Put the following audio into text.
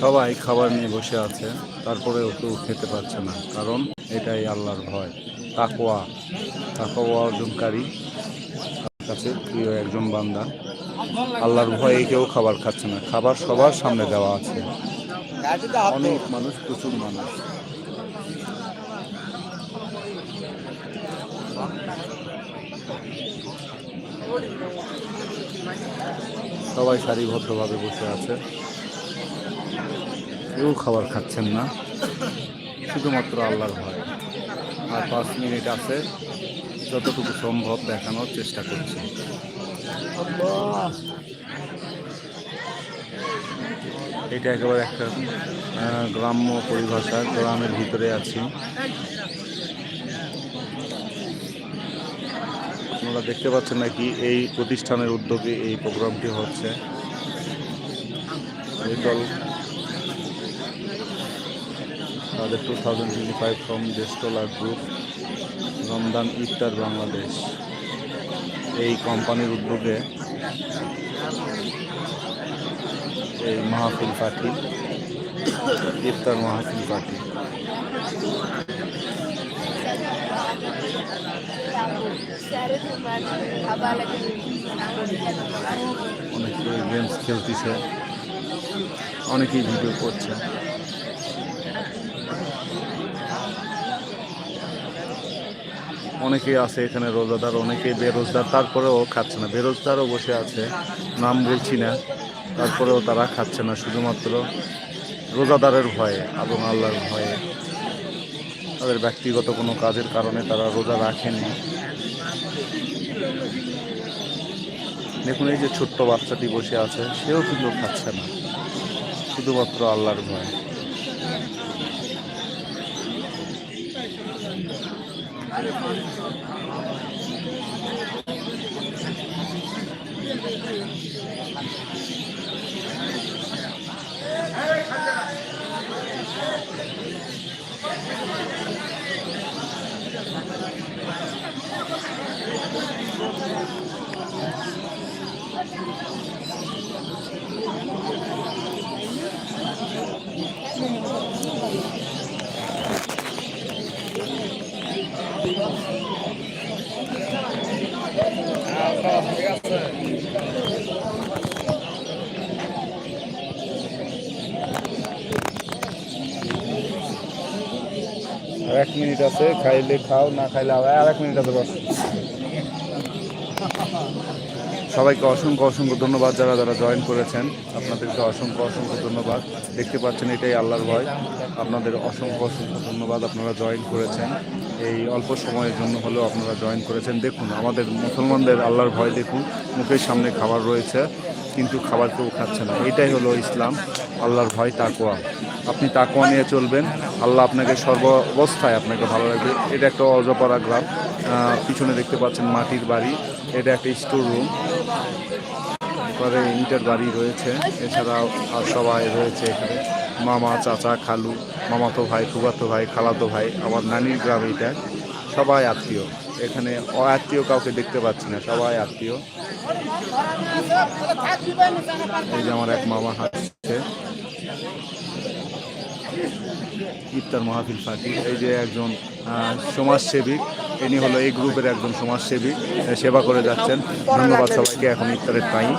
সবাই খাবার নিয়ে বসে আছে, তারপরেও কেউ খেতে পারছে না, কারণ এটাই আল্লাহর ভয়। তাকোয়া তাকোয়া অর্জনকারী কাছে প্রিয় একজন বান্দা। আল্লাহর ভয়ে কেউ খাবার খাচ্ছে না, খাবার সবার সামনে দেওয়া আছে। অনেক মানুষ, প্রচুর মানুষ। সবাই সারিবদ্ধভাবে বসে আছে। কেউ খাবার খাচ্ছেন না। শুধুমাত্র আল্লাহর ভয়। আর পাঁচ মিনিট আছে। যতটুকু সম্ভব দেখানোর চেষ্টা করছি। এটা একেবারে একটা গ্রাম্য পরিভাষা। গ্রামের ভিতরে আছি। আপনারা দেখতে পাচ্ছেন নাকি এই প্রতিষ্ঠানের উদ্যোগে এই প্রোগ্রামটি হচ্ছে। তাদের two thousand twenty five from দেশটোলার group Ramadan ইফতার বাংলাদেশ। এই কোম্পানির উদ্যোগে এই মাহফিল পার্টি, ইফতার মাহফিল পার্টি। অনেকে গেমস খেলতেছে। অনেকেই ভিডিও করছে। অনেকেই আছে এখানে রোজাদার, অনেকেই বেরোজগার, তারপরেও খাচ্ছে না। বেরোজগারও বসে আছে, নাম বলছি না। তারপরেও তারা খাচ্ছে না, শুধুমাত্র রোজাদারের ভয়ে এবং আল্লাহর ভয়ে। তাদের ব্যক্তিগত কোনো কাজের কারণে তারা রোজা রাখেনি দেখুন, এই যে ছোট্ট বাচ্চাটি বসে আছে, সেও কিন্তু খাচ্ছে না, শুধুমাত্র আল্লাহর ভয়। 아, 아빠, 어디 갔어요? এক মিনিট আছে, খাইলে খাও, না খাইলে আবার আর এক মিনিট আছে, বস। সবাইকে অসংখ্য অসংখ্য ধন্যবাদ যারা যারা জয়েন করেছেন। আপনাদেরকে অসংখ্য অসংখ্য ধন্যবাদ। দেখতে পাচ্ছেন, এটাই আল্লাহর ভয়। আপনাদের অসংখ্য অসংখ্য ধন্যবাদ আপনারা জয়েন করেছেন। এই অল্প সময়ের জন্য হলেও আপনারা জয়েন করেছেন। দেখুন, আমাদের মুসলমানদের আল্লাহর ভয় দেখুন। মুখের সামনে খাবার রয়েছে। কিন্তু খাবার কেউ খাচ্ছে না। এটাই হলো ইসলাম, আল্লাহর ভয় তাকোয়া আপনি তাকোয়া নিয়ে চলবেন, আল্লাহ আপনাকে সর্ব অবস্থায় আপনাকে ভালো লাগবে এটা একটা অজপাড়া গ্রাম। পিছনে দেখতে পাচ্ছেন মাটির বাড়ি। এটা একটা স্টোর রুম। পরে ইটের বাড়ি রয়েছে। এছাড়াও আর সবাই রয়েছে এখানে। মামা, চাচা, খালু, মামাতো ভাই ফুবাতো ভাই, খালাতো ভাই, আমার নানির গ্রাম এটা সবাই আত্মীয়। এখানে অআত্মীয় কাউকে দেখতে পাচ্ছি না, সবাই আত্মীয়। এই যে আমার এক মামা হাসছে ইফতার মাহফিল পার্টি এই যে একজন সমাজসেবিক সমাজসেবী, ইনি হলো এই গ্রুপের একজন সমাজসেবী সেবা করে যাচ্ছেন। ধন্যবাদ সবাইকে, এখন ইফতারের টাইম